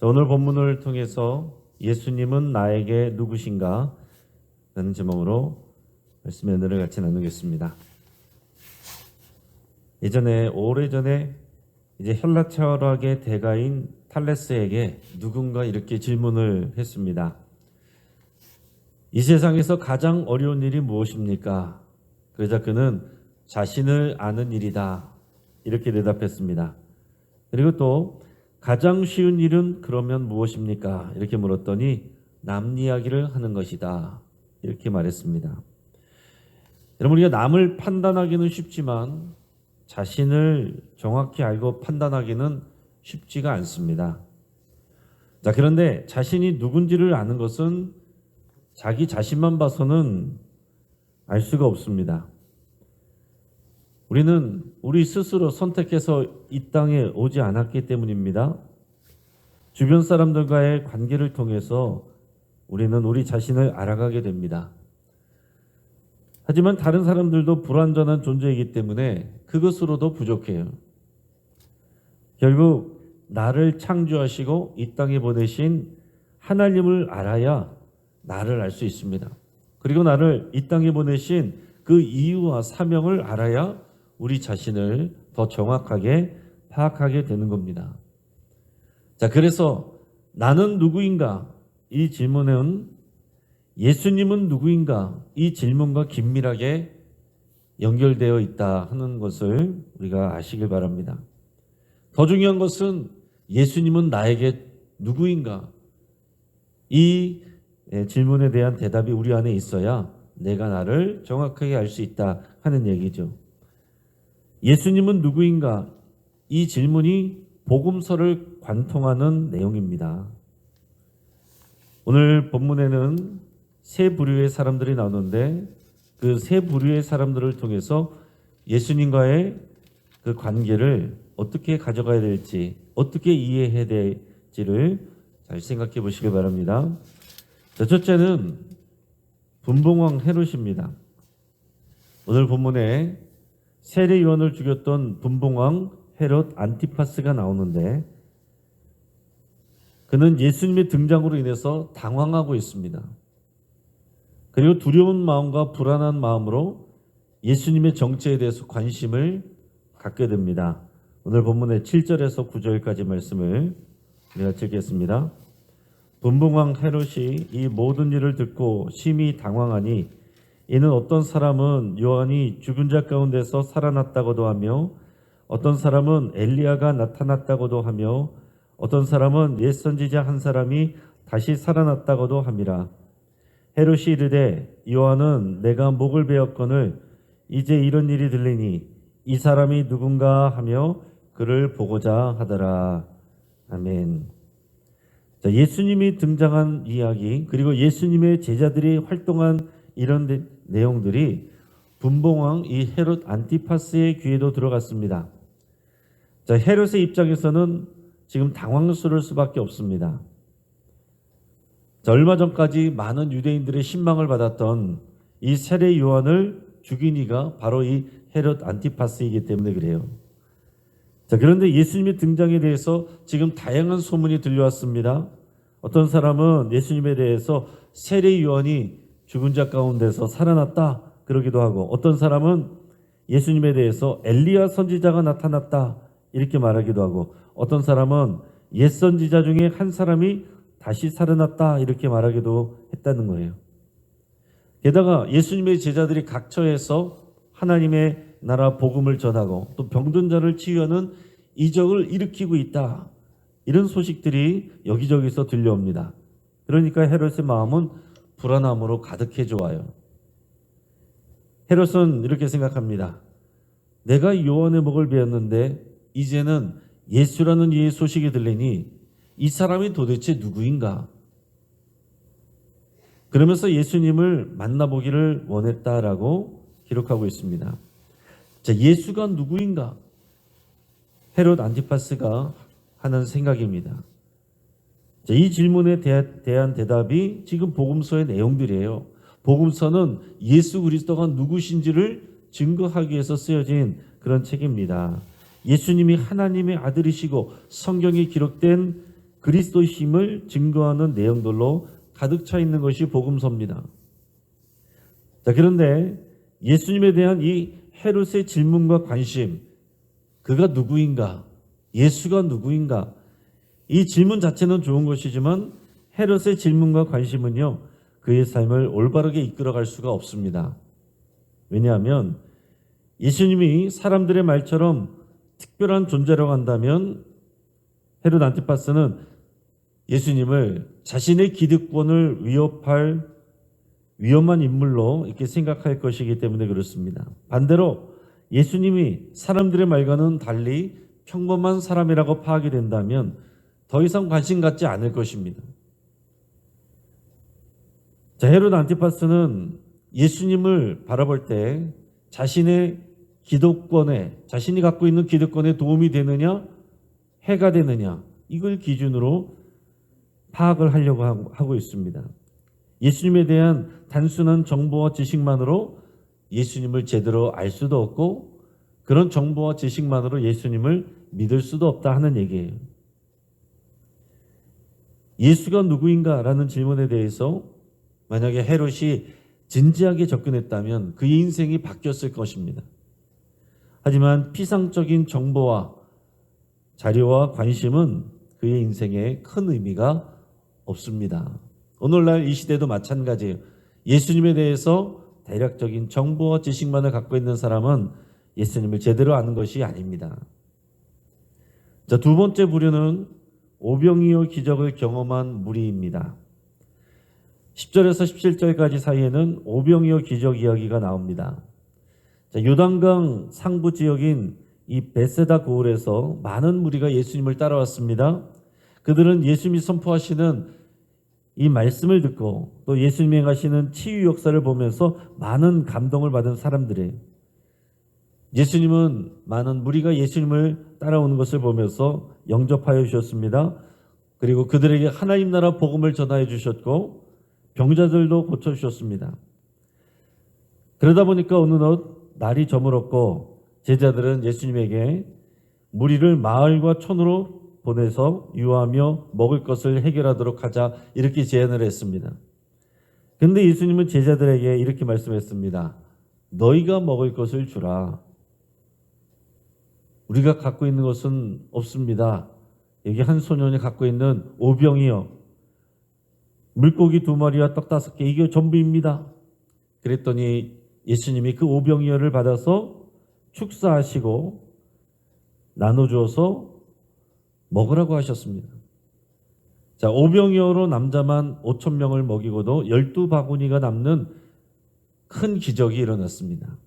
자, 오늘 본문을 통해서 예수님은 나에게 누구신가? 라는 제목으로 말씀의 은혜를 같이 나누겠습니다. 예전에 오래전에 이제 헬라 철학의 대가인 탈레스에게 누군가 이렇게 질문을 했습니다. 이 세상에서 가장 어려운 일이 무엇입니까? 그러자 그는 자신을 아는 일이다. 이렇게 대답했습니다. 그리고 또 가장 쉬운 일은 그러면 무엇입니까? 이렇게 물었더니 남 이야기를 하는 것이다. 이렇게 말했습니다. 여러분 우리가 남을 판단하기는 쉽지만 자신을 정확히 알고 판단하기는 쉽지가 않습니다. 자, 그런데 자신이 누군지를 아는 것은 자기 자신만 봐서는 알 수가 없습니다. 우리는 우리 스스로 선택해서 이 땅에 오지 않았기 때문입니다. 주변 사람들과의 관계를 통해서 우리는 우리 자신을 알아가게 됩니다. 하지만 다른 사람들도 불완전한 존재이기 때문에 그것으로도 부족해요. 결국 나를 창조하시고 이 땅에 보내신 하나님을 알아야 나를 알 수 있습니다. 그리고 나를 이 땅에 보내신 그 이유와 사명을 알아야 우리 자신을 더 정확하게 파악하게 되는 겁니다. 자, 그래서 나는 누구인가? 이 질문은 예수님은 누구인가? 이 질문과 긴밀하게 연결되어 있다 하는 것을 우리가 아시길 바랍니다. 더 중요한 것은 예수님은 나에게 누구인가? 이 예, 질문에 대한 대답이 우리 안에 있어야 내가 나를 정확하게 알 수 있다 하는 얘기죠. 예수님은 누구인가? 이 질문이 복음서를 관통하는 내용입니다. 오늘 본문에는 세 부류의 사람들이 나오는데 그 세 부류의 사람들을 통해서 예수님과의 그 관계를 어떻게 가져가야 될지, 어떻게 이해해야 될지를 잘 생각해 보시기 바랍니다. 자, 첫째는 분봉왕 헤롯입니다. 오늘 본문에 세례 요한을 죽였던 분봉왕 헤롯 안티파스가 나오는데 그는 예수님의 등장으로 인해서 당황하고 있습니다. 그리고 두려운 마음과 불안한 마음으로 예수님의 정체에 대해서 관심을 갖게 됩니다. 오늘 본문의 7절에서 9절까지 말씀을 우리가 읽겠습니다. 분봉왕 헤롯이 이 모든 일을 듣고 심히 당황하니 이는 어떤 사람은 요한이 죽은 자 가운데서 살아났다고도 하며 어떤 사람은 엘리야가 나타났다고도 하며 어떤 사람은 옛 선지자 한 사람이 다시 살아났다고도 함이라 헤롯이 이르되 요한은 내가 목을 베었거늘 이제 이런 일이 들리니 이 사람이 누군가 하며 그를 보고자 하더라 아멘. 자, 예수님이 등장한 이야기 그리고 예수님의 제자들이 활동한 이런 데, 내용들이 분봉왕 이 헤롯 안티파스의 귀에도 들어갔습니다. 자, 헤롯의 입장에서는 지금 당황스러울 수밖에 없습니다. 자, 얼마 전까지 많은 유대인들의 신망을 받았던 이 세례 요한을 죽인 이가 바로 이 헤롯 안티파스이기 때문에 그래요. 자, 그런데 예수님의 등장에 대해서 지금 다양한 소문이 들려왔습니다. 어떤 사람은 예수님에 대해서 세례 요한이 죽은 자 가운데서 살아났다 그러기도 하고 어떤 사람은 예수님에 대해서 엘리야 선지자가 나타났다 이렇게 말하기도 하고 어떤 사람은 옛 선지자 중에 한 사람이 다시 살아났다 이렇게 말하기도 했다는 거예요. 게다가 예수님의 제자들이 각처에서 하나님의 나라 복음을 전하고 또 병든 자를 치유하는 이적을 일으키고 있다. 이런 소식들이 여기저기서 들려옵니다. 그러니까 헤롯의 마음은 불안함으로 가득해져 와요. 헤롯은 이렇게 생각합니다. 내가 요한의 목을 베었는데 이제는 예수라는 이의 소식이 들리니 이 사람이 도대체 누구인가? 그러면서 예수님을 만나보기를 원했다라고 기록하고 있습니다. 자, 예수가 누구인가? 헤롯 안티파스가 하는 생각입니다. 자, 이 질문에 대한 대답이 지금 복음서의 내용들이에요. 복음서는 예수 그리스도가 누구신지를 증거하기 위해서 쓰여진 그런 책입니다. 예수님이 하나님의 아들이시고 성경에 기록된 그리스도 힘을 증거하는 내용들로 가득 차 있는 것이 복음서입니다. 자, 그런데 예수님에 대한 이 헤롯의 질문과 관심, 그가 누구인가? 예수가 누구인가? 이 질문 자체는 좋은 것이지만 헤롯의 질문과 관심은요, 그의 삶을 올바르게 이끌어갈 수가 없습니다. 왜냐하면 예수님이 사람들의 말처럼 특별한 존재라고 한다면 헤롯 안티파스는 예수님을 자신의 기득권을 위협할 위험한 인물로 이렇게 생각할 것이기 때문에 그렇습니다. 반대로 예수님이 사람들의 말과는 달리 평범한 사람이라고 파악이 된다면 더 이상 관심 갖지 않을 것입니다. 자, 헤롯 안티파스는 예수님을 바라볼 때 자신의 기득권에 자신이 갖고 있는 기득권에 도움이 되느냐 해가 되느냐 이걸 기준으로 파악을 하려고 하고 있습니다. 예수님에 대한 단순한 정보와 지식만으로 예수님을 제대로 알 수도 없고 그런 정보와 지식만으로 예수님을 믿을 수도 없다 하는 얘기예요. 예수가 누구인가라는 질문에 대해서 만약에 헤롯이 진지하게 접근했다면 그의 인생이 바뀌었을 것입니다. 하지만 피상적인 정보와 자료와 관심은 그의 인생에 큰 의미가 없습니다. 오늘날 이 시대도 마찬가지예요. 예수님에 대해서 대략적인 정보와 지식만을 갖고 있는 사람은 예수님을 제대로 아는 것이 아닙니다. 자, 두 번째 부류는 오병이어 기적을 경험한 무리입니다. 10절에서 17절까지 사이에는 오병이어 기적 이야기가 나옵니다. 자, 요단강 상부 지역인 이 베세다 고을에서 많은 무리가 예수님을 따라왔습니다. 그들은 예수님이 선포하시는 이 말씀을 듣고 또 예수님이 행하시는 치유 역사를 보면서 많은 감동을 받은 사람들이에요. 예수님은 많은 무리가 예수님을 따라오는 것을 보면서 영접하여 주셨습니다. 그리고 그들에게 하나님 나라 복음을 전하여 주셨고 병자들도 고쳐 주셨습니다. 그러다 보니까 어느덧 날이 저물었고 제자들은 예수님에게 무리를 마을과 촌으로 보내서 유하며 먹을 것을 해결하도록 하자 이렇게 제안을 했습니다. 근데 예수님은 제자들에게 이렇게 말씀했습니다. 너희가 먹을 것을 주라. 우리가 갖고 있는 것은 없습니다. 여기 한 소년이 갖고 있는 오병이요. 물고기 두 마리와 떡 다섯 개 이게 전부입니다. 그랬더니 예수님이 그 오병이어를 받아서 축사하시고 나눠주어서 먹으라고 하셨습니다. 자, 오병이어로 남자만 5천 명을 먹이고도 12바구니가 남는 큰 기적이 일어났습니다.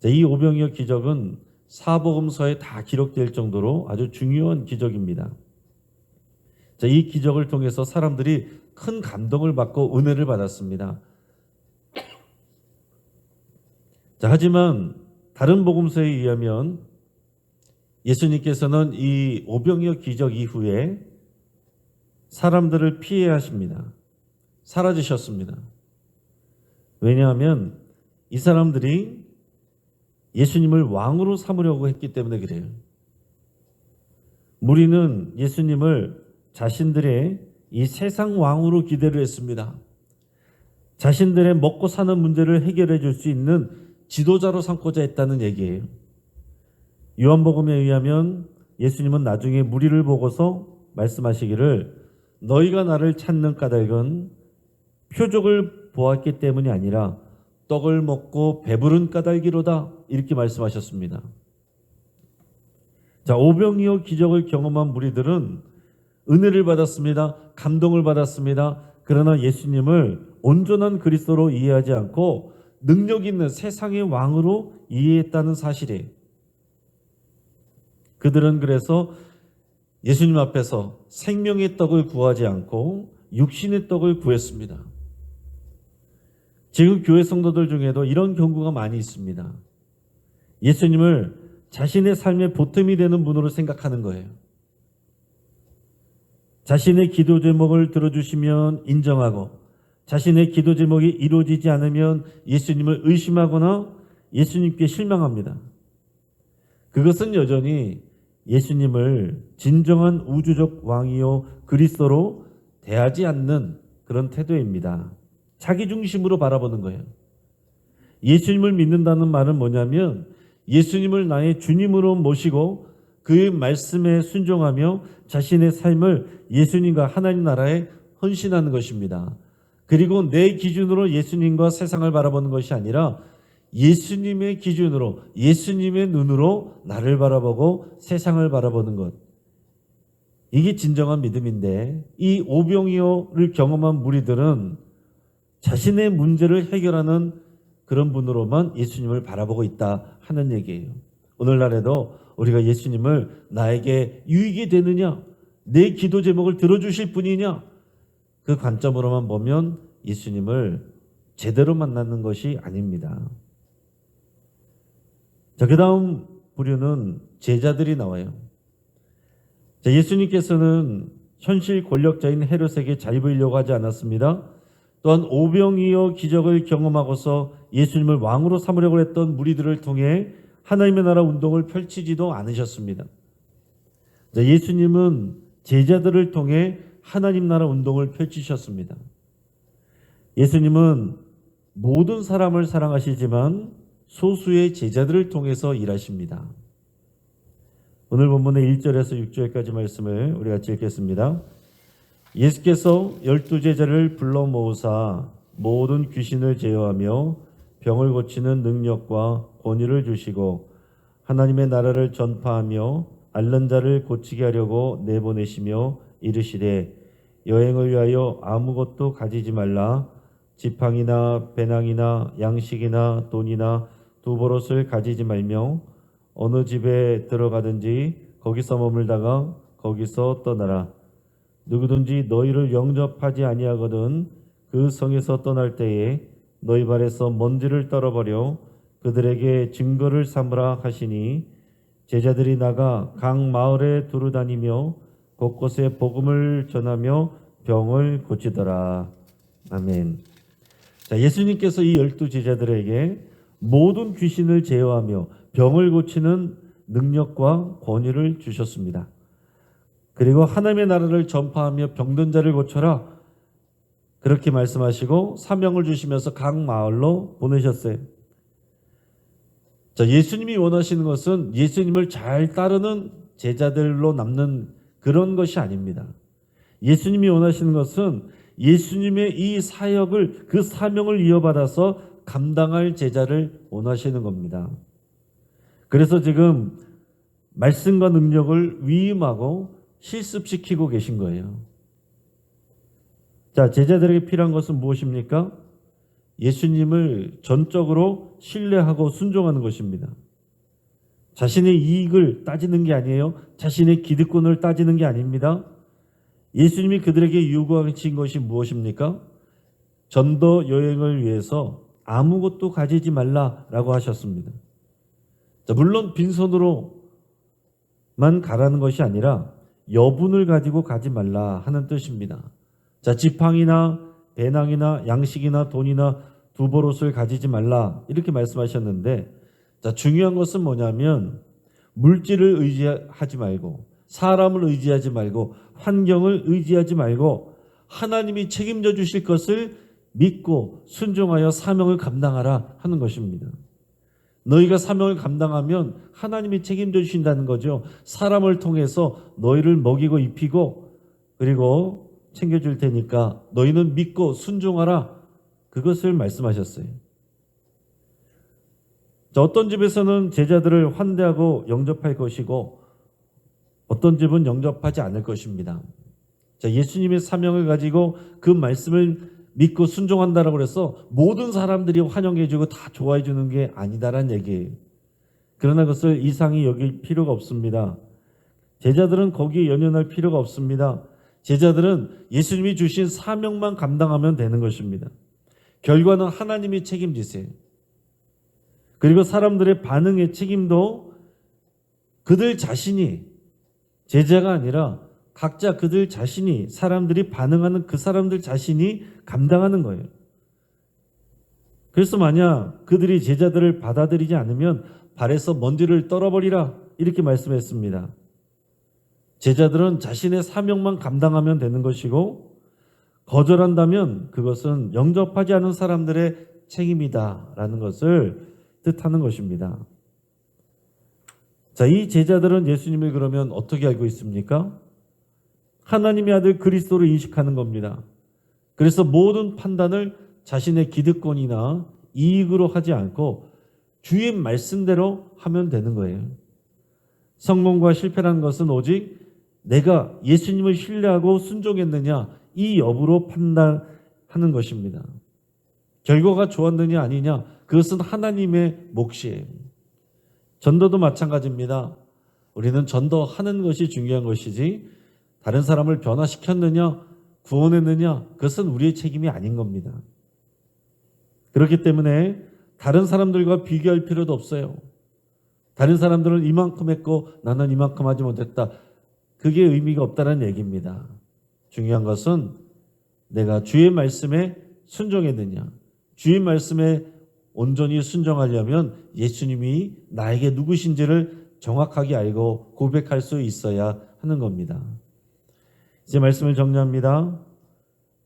자, 이 오병이어 기적은 사복음서에 다 기록될 정도로 아주 중요한 기적입니다. 자, 이 기적을 통해서 사람들이 큰 감동을 받고 은혜를 받았습니다. 자, 하지만 다른 복음서에 의하면 예수님께서는 이 오병이어 기적 이후에 사람들을 피해 하십니다. 사라지셨습니다. 왜냐하면 이 사람들이 예수님을 왕으로 삼으려고 했기 때문에 그래요. 무리는 예수님을 자신들의 이 세상 왕으로 기대를 했습니다. 자신들의 먹고 사는 문제를 해결해 줄 수 있는 지도자로 삼고자 했다는 얘기예요. 요한복음에 의하면 예수님은 나중에 무리를 보고서 말씀하시기를 너희가 나를 찾는 까닭은 표적을 보았기 때문이 아니라 떡을 먹고 배부른 까닭이로다 이렇게 말씀하셨습니다. 자 오병이어 기적을 경험한 무리들은 은혜를 받았습니다. 감동을 받았습니다. 그러나 예수님을 온전한 그리스도로 이해하지 않고 능력 있는 세상의 왕으로 이해했다는 사실이에요. 그들은 그래서 예수님 앞에서 생명의 떡을 구하지 않고 육신의 떡을 구했습니다. 지금 교회 성도들 중에도 이런 경우가 많이 있습니다. 예수님을 자신의 삶의 보탬이 되는 분으로 생각하는 거예요. 자신의 기도 제목을 들어주시면 인정하고 자신의 기도 제목이 이루어지지 않으면 예수님을 의심하거나 예수님께 실망합니다. 그것은 여전히 예수님을 진정한 우주적 왕이요 그리스도로 대하지 않는 그런 태도입니다. 자기 중심으로 바라보는 거예요. 예수님을 믿는다는 말은 뭐냐면 예수님을 나의 주님으로 모시고 그의 말씀에 순종하며 자신의 삶을 예수님과 하나님 나라에 헌신하는 것입니다. 그리고 내 기준으로 예수님과 세상을 바라보는 것이 아니라 예수님의 기준으로 예수님의 눈으로 나를 바라보고 세상을 바라보는 것. 이게 진정한 믿음인데 이 오병이어를 경험한 무리들은 자신의 문제를 해결하는 그런 분으로만 예수님을 바라보고 있다 하는 얘기예요. 오늘날에도 우리가 예수님을 나에게 유익이 되느냐, 내 기도 제목을 들어주실 분이냐, 그 관점으로만 보면 예수님을 제대로 만나는 것이 아닙니다. 자, 그 다음 부류는 제자들이 나와요. 자, 예수님께서는 현실 권력자인 헤롯에게 잘 보이려고 하지 않았습니다. 또한 오병이어 기적을 경험하고서 예수님을 왕으로 삼으려고 했던 무리들을 통해 하나님의 나라 운동을 펼치지도 않으셨습니다. 자, 예수님은 제자들을 통해 하나님 나라 운동을 펼치셨습니다. 예수님은 모든 사람을 사랑하시지만 소수의 제자들을 통해서 일하십니다. 오늘 본문의 1절에서 6절까지 말씀을 우리가 읽겠습니다. 예수께서 열두 제자를 불러 모으사 모든 귀신을 제어하며 병을 고치는 능력과 권위를 주시고 하나님의 나라를 전파하며 앓는 자를 고치게 하려고 내보내시며 이르시되 여행을 위하여 아무것도 가지지 말라. 지팡이나 배낭이나 양식이나 돈이나 두 버릇을 가지지 말며 어느 집에 들어가든지 거기서 머물다가 거기서 떠나라 누구든지 너희를 영접하지 아니하거든 그 성에서 떠날 때에 너희 발에서 먼지를 떨어버려 그들에게 증거를 삼으라 하시니 제자들이 나가 각 마을에 두루 다니며 곳곳에 복음을 전하며 병을 고치더라. 아멘. 자, 예수님께서 이 열두 제자들에게 모든 귀신을 제어하며 병을 고치는 능력과 권위를 주셨습니다. 그리고 하나님의 나라를 전파하며 병든 자를 고쳐라. 그렇게 말씀하시고 사명을 주시면서 각 마을로 보내셨어요. 자, 예수님이 원하시는 것은 예수님을 잘 따르는 제자들로 남는 그런 것이 아닙니다. 예수님이 원하시는 것은 예수님의 이 사역을 그 사명을 이어받아서 감당할 제자를 원하시는 겁니다. 그래서 지금 말씀과 능력을 위임하고 실습시키고 계신 거예요. 자, 제자들에게 필요한 것은 무엇입니까? 예수님을 전적으로 신뢰하고 순종하는 것입니다. 자신의 이익을 따지는 게 아니에요. 자신의 기득권을 따지는 게 아닙니다. 예수님이 그들에게 요구하신 것이 무엇입니까? 전도 여행을 위해서 아무것도 가지지 말라라고 하셨습니다. 자, 물론 빈손으로만 가라는 것이 아니라 여분을 가지고 가지 말라 하는 뜻입니다. 자, 지팡이나 배낭이나 양식이나 돈이나 두보롯을 가지지 말라 이렇게 말씀하셨는데 자, 중요한 것은 뭐냐면 물질을 의지하지 말고 사람을 의지하지 말고 환경을 의지하지 말고 하나님이 책임져 주실 것을 믿고 순종하여 사명을 감당하라 하는 것입니다. 너희가 사명을 감당하면 하나님이 책임져 주신다는 거죠. 사람을 통해서 너희를 먹이고 입히고 그리고 챙겨줄 테니까 너희는 믿고 순종하라. 그것을 말씀하셨어요. 자, 어떤 집에서는 제자들을 환대하고 영접할 것이고 어떤 집은 영접하지 않을 것입니다. 자, 예수님의 사명을 가지고 그 말씀을 믿고 순종한다라고 해서 모든 사람들이 환영해주고 다 좋아해주는 게 아니다란 얘기예요. 그러나 그것을 이상히 여길 필요가 없습니다. 제자들은 거기에 연연할 필요가 없습니다. 제자들은 예수님이 주신 사명만 감당하면 되는 것입니다. 결과는 하나님이 책임지세요. 그리고 사람들의 반응의 책임도 그들 자신이 제자가 아니라 각자 그들 자신이 사람들이 반응하는 그 사람들 자신이 감당하는 거예요. 그래서 만약 그들이 제자들을 받아들이지 않으면 발에서 먼지를 떨어버리라 이렇게 말씀했습니다. 제자들은 자신의 사명만 감당하면 되는 것이고 거절한다면 그것은 영접하지 않은 사람들의 책임이다라는 것을 뜻하는 것입니다. 자, 이 제자들은 예수님을 그러면 어떻게 알고 있습니까? 하나님의 아들 그리스도로 인식하는 겁니다. 그래서 모든 판단을 자신의 기득권이나 이익으로 하지 않고 주의 말씀대로 하면 되는 거예요. 성공과 실패라는 것은 오직 내가 예수님을 신뢰하고 순종했느냐 이 여부로 판단하는 것입니다. 결과가 좋았느냐 아니냐 그것은 하나님의 몫이에요. 전도도 마찬가지입니다. 우리는 전도하는 것이 중요한 것이지 다른 사람을 변화시켰느냐 구원했느냐 그것은 우리의 책임이 아닌 겁니다. 그렇기 때문에 다른 사람들과 비교할 필요도 없어요. 다른 사람들은 이만큼 했고 나는 이만큼 하지 못했다. 그게 의미가 없다는 얘기입니다. 중요한 것은 내가 주의 말씀에 순종했느냐. 주의 말씀에 온전히 순종하려면 예수님이 나에게 누구신지를 정확하게 알고 고백할 수 있어야 하는 겁니다. 이제 말씀을 정리합니다.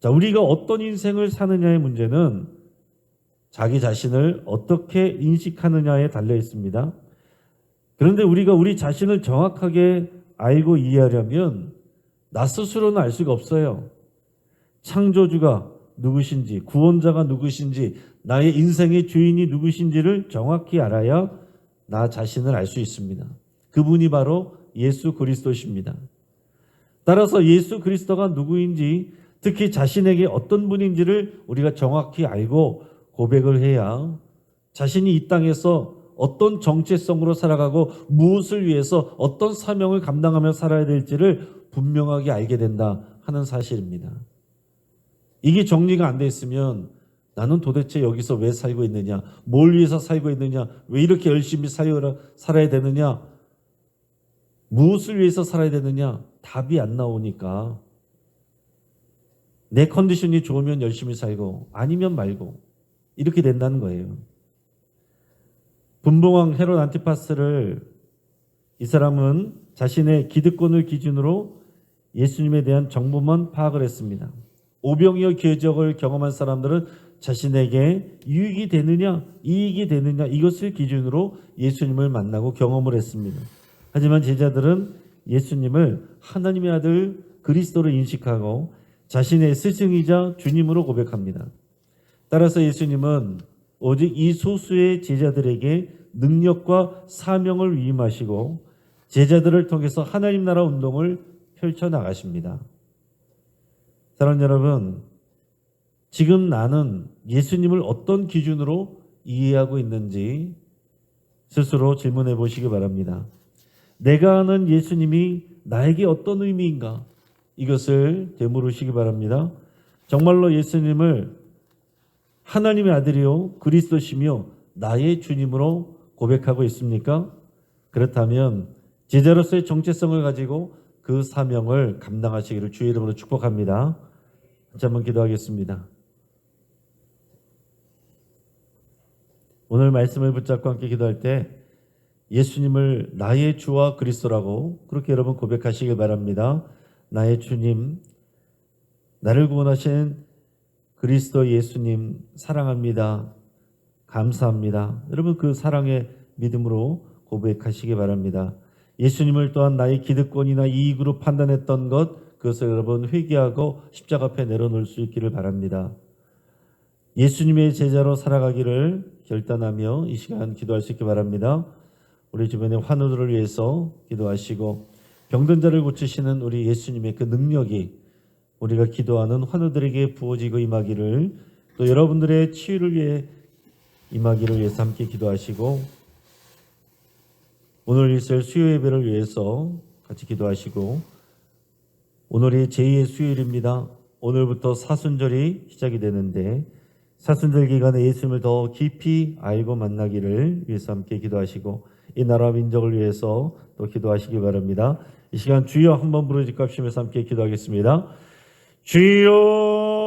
자, 우리가 어떤 인생을 사느냐의 문제는 자기 자신을 어떻게 인식하느냐에 달려 있습니다. 그런데 우리가 우리 자신을 정확하게 알고 이해하려면 나 스스로는 알 수가 없어요. 창조주가 누구신지, 구원자가 누구신지, 나의 인생의 주인이 누구신지를 정확히 알아야 나 자신을 알 수 있습니다. 그분이 바로 예수 그리스도십니다. 따라서 예수 그리스도가 누구인지, 특히 자신에게 어떤 분인지를 우리가 정확히 알고 고백을 해야 자신이 이 땅에서 어떤 정체성으로 살아가고 무엇을 위해서 어떤 사명을 감당하며 살아야 될지를 분명하게 알게 된다 하는 사실입니다. 이게 정리가 안 돼 있으면 나는 도대체 여기서 왜 살고 있느냐? 뭘 위해서 살고 있느냐? 왜 이렇게 열심히 살아야 되느냐? 무엇을 위해서 살아야 되느냐? 답이 안 나오니까 내 컨디션이 좋으면 열심히 살고 아니면 말고 이렇게 된다는 거예요. 분봉왕 헤롯 안티파스를 이 사람은 자신의 기득권을 기준으로 예수님에 대한 정보만 파악을 했습니다. 오병이어 궤적을 경험한 사람들은 자신에게 유익이 되느냐, 이익이 되느냐 이것을 기준으로 예수님을 만나고 경험을 했습니다. 하지만 제자들은 예수님을 하나님의 아들 그리스도로 인식하고 자신의 스승이자 주님으로 고백합니다. 따라서 예수님은 오직 이 소수의 제자들에게 능력과 사명을 위임하시고 제자들을 통해서 하나님 나라 운동을 펼쳐 나가십니다. 사랑 여러분, 지금 나는 예수님을 어떤 기준으로 이해하고 있는지 스스로 질문해 보시기 바랍니다. 내가 아는 예수님이 나에게 어떤 의미인가? 이것을 되물으시기 바랍니다. 정말로 예수님을 하나님의 아들이요 그리스도시며 나의 주님으로 고백하고 있습니까? 그렇다면 제자로서의 정체성을 가지고 그 사명을 감당하시기를 주의 이름으로 축복합니다. 한번 기도하겠습니다. 오늘 말씀을 붙잡고 함께 기도할 때 예수님을 나의 주와 그리스도라고 그렇게 여러분 고백하시길 바랍니다. 나의 주님, 나를 구원하신 그리스도 예수님 사랑합니다. 감사합니다. 여러분 그 사랑의 믿음으로 고백하시기 바랍니다. 예수님을 또한 나의 기득권이나 이익으로 판단했던 것 그것을 여러분 회개하고 십자가 앞에 내려놓을 수 있기를 바랍니다. 예수님의 제자로 살아가기를 결단하며 이 시간 기도할 수 있기 바랍니다. 우리 주변의 환우들을 위해서 기도하시고 병든 자를 고치시는 우리 예수님의 그 능력이 우리가 기도하는 환우들에게 부어지고 임하기를 또 여러분들의 치유를 위해 임하기를 위해서 함께 기도하시고 오늘 있을 수요 예배를 위해서 같이 기도하시고 오늘이 제2의 수요일입니다. 오늘부터 사순절이 시작이 되는데 사순절 기간에 예수님을 더 깊이 알고 만나기를 위해서 함께 기도하시고 이 나라 민족을 위해서 또 기도하시기 바랍니다. 이 시간 주여 한번 부르짖고 합심해서 함께 기도하겠습니다. 주여